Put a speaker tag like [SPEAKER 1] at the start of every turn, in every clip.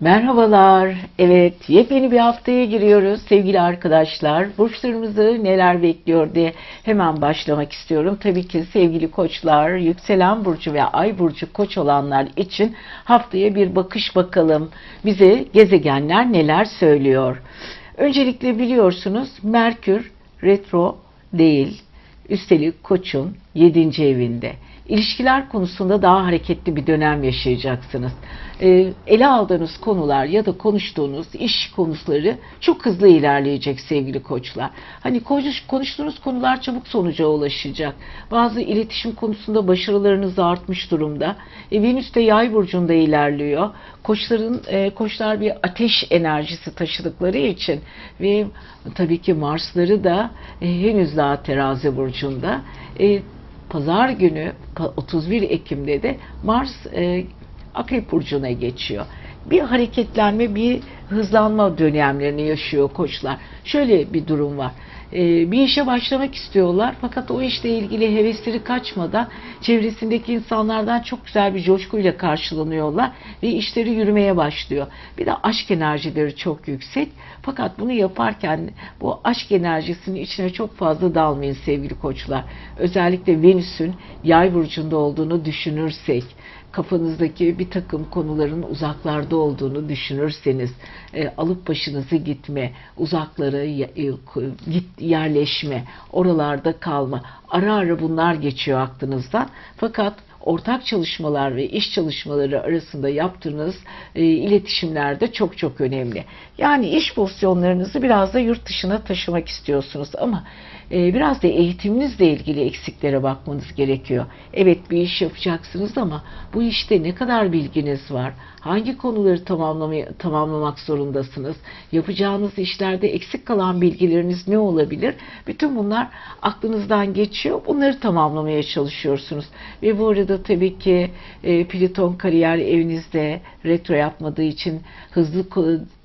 [SPEAKER 1] Merhabalar. Evet, yepyeni bir haftaya giriyoruz sevgili arkadaşlar. Burçlarımızı neler bekliyor diye hemen başlamak istiyorum. Tabii ki sevgili koçlar, yükselen burcu ve ay burcu koç olanlar için haftaya bir bakış bakalım. Bize gezegenler neler söylüyor. Öncelikle biliyorsunuz Merkür retro değil. Üstelik koçun 7. evinde. İlişkiler konusunda daha hareketli bir dönem yaşayacaksınız. Ee, ele aldığınız konular ya da konuştuğunuz iş konuları çok hızlı ilerleyecek sevgili koçlar. Hani konuş, konuştuğunuz konular çabuk sonuca ulaşacak. Bazı iletişim konusunda başarılarınız artmış durumda. E, Venüs de yay burcunda ilerliyor. Koçların e, koçlar bir ateş enerjisi taşıdıkları için ve tabii ki Marsları da e, henüz daha terazi burcunda. E, Pazar günü 31 Ekim'de de Mars e, Akrep Burcu'na geçiyor. Bir hareketlenme, bir hızlanma dönemlerini yaşıyor koçlar. Şöyle bir durum var. E, bir işe başlamak istiyorlar fakat o işle ilgili hevesleri kaçmadan çevresindeki insanlardan çok güzel bir coşkuyla karşılanıyorlar ve işleri yürümeye başlıyor. Bir de aşk enerjileri çok yüksek. Fakat bunu yaparken bu aşk enerjisinin içine çok fazla dalmayın sevgili koçlar. Özellikle Venüs'ün yay burcunda olduğunu düşünürsek, kafanızdaki bir takım konuların uzaklarda olduğunu düşünürseniz e, alıp başınızı gitme, uzaklara e, git yerleşme, oralarda kalma. Ara ara bunlar geçiyor aklınızdan. Fakat ortak çalışmalar ve iş çalışmaları arasında yaptığınız e, iletişimler de çok çok önemli. Yani iş pozisyonlarınızı biraz da yurt dışına taşımak istiyorsunuz ama e, biraz da eğitiminizle ilgili eksiklere bakmanız gerekiyor. Evet bir iş yapacaksınız ama bu işte ne kadar bilginiz var? Hangi konuları tamamlamak zorundasınız? Yapacağınız işlerde eksik kalan bilgileriniz ne olabilir? Bütün bunlar aklınızdan geçiyor. Bunları tamamlamaya çalışıyorsunuz. Ve bu arada tabii ki e, Plüton kariyer evinizde retro yapmadığı için hızlı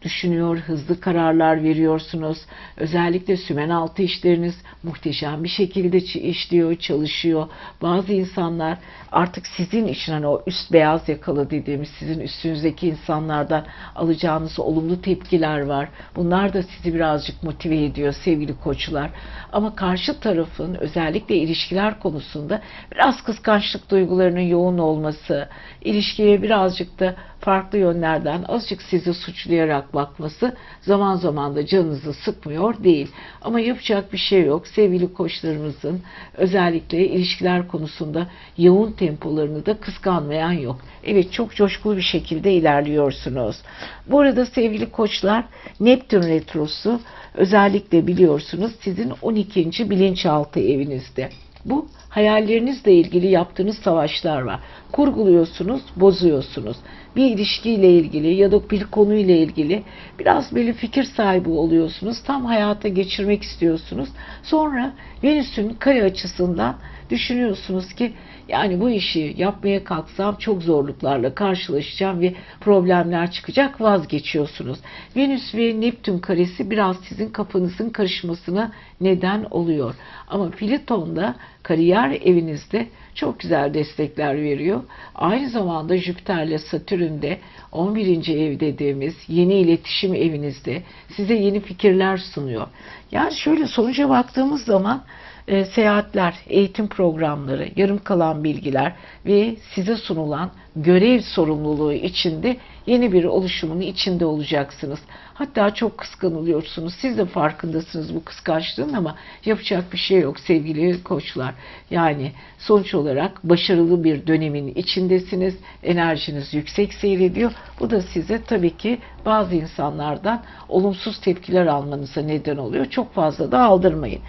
[SPEAKER 1] düşünüyor, hızlı kararlar veriyorsunuz. Özellikle sümen altı işleriniz muhteşem bir şekilde işliyor, çalışıyor. Bazı insanlar artık sizin için hani o üst beyaz yakalı dediğimiz sizin üstünüzdeki insanlardan alacağınız olumlu tepkiler var. Bunlar da sizi birazcık motive ediyor sevgili koçlar. Ama karşı tarafın özellikle ilişkiler konusunda biraz kıskançlık duygularının yoğun olması, ilişkiye birazcık da farklı yönlerden azıcık sizi suçlayarak bakması zaman zaman da canınızı sıkmıyor değil. Ama yapacak bir şey yok. Sevgili koçlarımızın özellikle ilişkiler konusunda yoğun tempolarını da kıskanmayan yok. Evet çok coşkulu bir şekilde ilerliyorsunuz. Bu arada sevgili koçlar Neptün retrosu özellikle biliyorsunuz sizin 12. bilinçaltı evinizde. Bu hayallerinizle ilgili yaptığınız savaşlar var. Kurguluyorsunuz, bozuyorsunuz. Bir ilişkiyle ilgili ya da bir konuyla ilgili biraz böyle fikir sahibi oluyorsunuz. Tam hayata geçirmek istiyorsunuz. Sonra Venüs'ün kare açısından düşünüyorsunuz ki yani bu işi yapmaya kalksam çok zorluklarla karşılaşacağım ve problemler çıkacak vazgeçiyorsunuz. Venüs ve Neptün karesi biraz sizin kafanızın karışmasına neden oluyor. Ama Plüton'da kariyer evinizde çok güzel destekler veriyor. Aynı zamanda Jüpiter'le Satürn'de 11. ev dediğimiz yeni iletişim evinizde size yeni fikirler sunuyor. Yani şöyle sonuca baktığımız zaman e, seyahatler, eğitim programları, yarım kalan bilgiler ve size sunulan görev sorumluluğu içinde yeni bir oluşumun içinde olacaksınız. Hatta çok kıskanılıyorsunuz. Siz de farkındasınız bu kıskançlığın ama yapacak bir şey yok sevgili koçlar. Yani sonuç olarak başarılı bir dönemin içindesiniz. Enerjiniz yüksek seyrediyor. Bu da size tabii ki bazı insanlardan olumsuz tepkiler almanıza neden oluyor. Çok fazla da aldırmayın.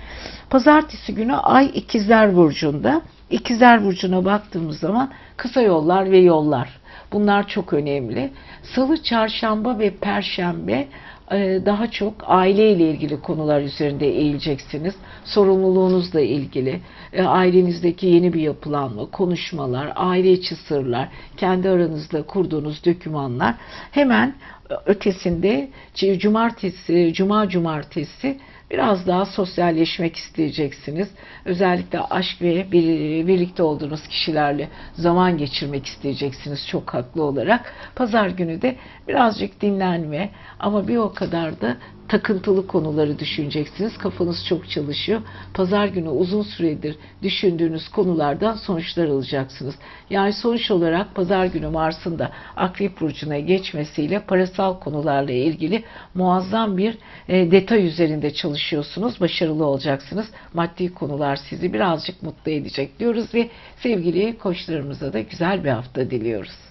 [SPEAKER 1] Pazartesi günü Ay İkizler Burcu'nda. İkizler Burcu'na baktığımız zaman kısa yollar ve yollar. Bunlar çok önemli. Salı, çarşamba ve perşembe e, daha çok aile ile ilgili konular üzerinde eğileceksiniz. Sorumluluğunuzla ilgili, e, ailenizdeki yeni bir yapılanma, konuşmalar, aile içi sırlar, kendi aranızda kurduğunuz dokümanlar hemen ötesinde cumartesi, cuma cumartesi Biraz daha sosyalleşmek isteyeceksiniz. Özellikle aşk ve bir- birlikte olduğunuz kişilerle zaman geçirmek isteyeceksiniz çok haklı olarak. Pazar günü de birazcık dinlenme ama bir o kadar da takıntılı konuları düşüneceksiniz. Kafanız çok çalışıyor. Pazar günü uzun süredir düşündüğünüz konulardan sonuçlar alacaksınız. Yani sonuç olarak pazar günü Mars'ın da Akrep Burcu'na geçmesiyle parasal konularla ilgili muazzam bir e, detay üzerinde çalışıyorsunuz. Başarılı olacaksınız. Maddi konular sizi birazcık mutlu edecek diyoruz ve sevgili koçlarımıza da güzel bir hafta diliyoruz.